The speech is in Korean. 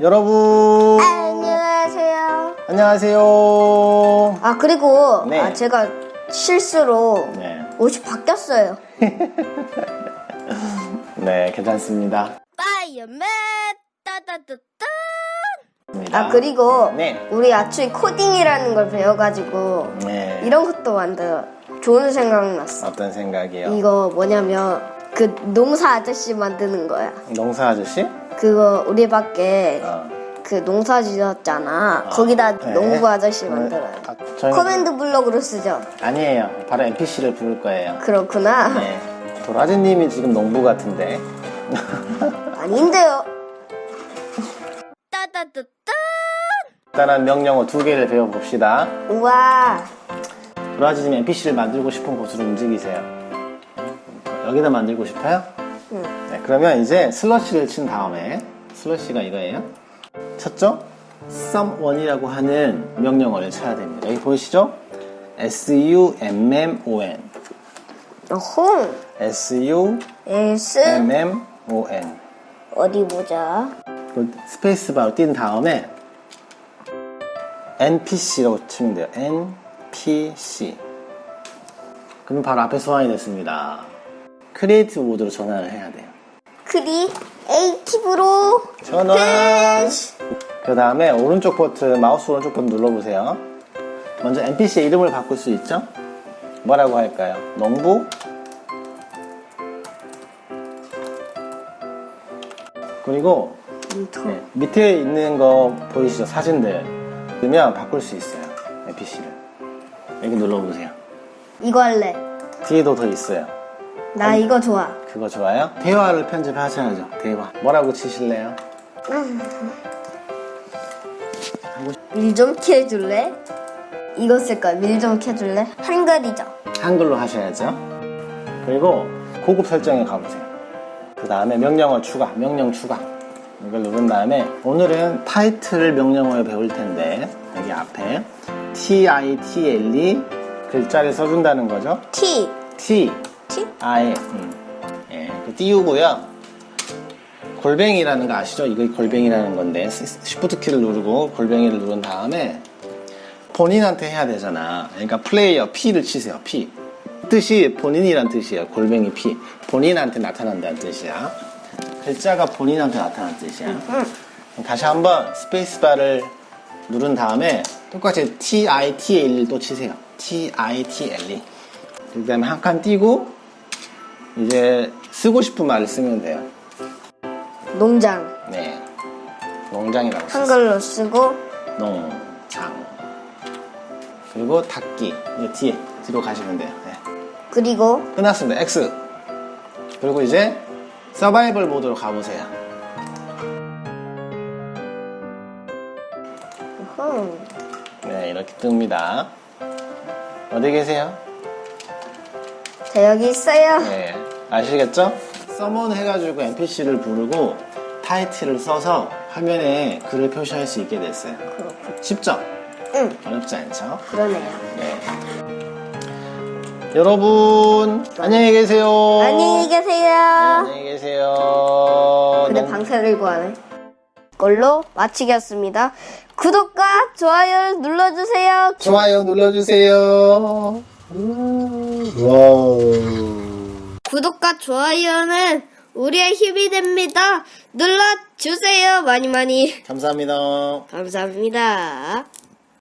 여러분 안녕하세요. 안녕하세요. 아 그리고 네. 아, 제가 실수로 네, 옷이 바뀌었어요. 네 괜찮습니다. 파이어맨 따따따따. 아 그리고 네. 우리 아초이 코딩이라는 걸 배워가지고 네. 이런 것도 만들어. 좋은 생각 났어. 어떤 생각이요? 이거 뭐냐면 그 농사 아저씨 만드는 거야. 농사 아저씨? 그거 우리 밖에 어. 그 농사 지었잖아. 거기다 네. 농부 아저씨 네. 만들어요. 아, 저희는- 커맨드 블럭으로 쓰죠. 아니에요. 바로 NPC를 부를 거예요. 그렇구나. 네. 도라지님이 지금 농부 같은데. 아닌데요. 따따따따. 간단한 명령어 두 개를 배워봅시다. 우와. 도라지님 NPC를 만들고 싶은 곳으로 움직이세요. 여기다 만들고 싶어요? 응. 네, 그러면 이제 슬러시를 친 다음에 슬러시가 이거예요. 쳤죠? someone이라고 하는 명령어를 쳐야 됩니다. 여기 보이시죠? S-U-M-M-O-N 어홍. S-U-M-M-O-N S 어디 보자. 그 스페이스바로 뛴 다음에 NPC라고 치면 돼요. NPC 그럼 바로 앞에 소환이 됐습니다. 크리에이티브 모드로 전환을 해야 돼요. 크리에이티브로 전환. 그 다음에 오른쪽 버튼, 마우스 오른쪽 버튼 눌러보세요. 먼저 NPC의 이름을 바꿀 수 있죠? 뭐라고 할까요? 농부? 그리고. 네, 밑에 있는 거 보이시죠? 사진들. 그러면 바꿀 수 있어요. NPC를. 여기 눌러보세요. 이거 할래. 뒤에도 더 있어요. 나 이거 좋아. 그거 좋아요? 대화를 편집하셔야죠. 대화. 뭐라고 치실래요? 밀 좀 캐줄래? 이거 쓸 거야. 밀 좀 캐줄래? 한글이죠. 한글로 하셔야죠. 그리고 고급 설정에 가보세요. 그 다음에 명령어 추가, 명령 추가. 이걸 누른 다음에 오늘은 타이틀 명령어를 배울 텐데 여기 앞에 T-I-T-L-E 글자를 써준다는 거죠. T. T, T? I, 음. 예, 그 띄우고요. 골뱅이라는 거 아시죠? 이거 골뱅이라는 건데 쉬프트 키를 누르고 골뱅이를 누른 다음에 본인한테 해야 되잖아. 그러니까 플레이어 P를 치세요. P. 뜻이 본인이란 뜻이에요. 골뱅이 P. 본인한테 나타난다는 뜻이야. 글자가 본인한테 나타나는 뜻이야. 그럼 다시 한번 스페이스바를 누른 다음에 똑같이 T I T L 또 치세요. T I T L E. 그 다음에 한 칸 띄고 이제 쓰고 싶은 말을 쓰면 돼요. 농장. 네. 농장이라고 쓰세요. 한글로 쓰고 농장. 그리고 닫기. 이제 뒤에, 뒤로 가시면 돼요. 네. 그리고 끝났습니다. X. 그리고 이제 서바이벌 모드로 가보세요. 흠. 네, 이렇게 뜹니다. 어디 계세요? 자 여기 있어요. 네. 아시겠죠? 서먼 해가지고 NPC를 부르고 타이틀을 써서 화면에 글을 표시할 수 있게 됐어요. 그렇군. 쉽죠? 응. 어렵지 않죠? 그러네요. 네. 여러분, 안녕히 계세요. 안녕히 계세요. 안녕히 계세요. 근데 너무- 방패를 구하네. 걸로 마치겠습니다. 구독과 좋아요를 눌러주세요. 좋아요 눌러주세요. 음, 와우. 구독과 좋아요는 우리의 힘이 됩니다. 눌러주세요. 많이 많이. 감사합니다. 감사합니다.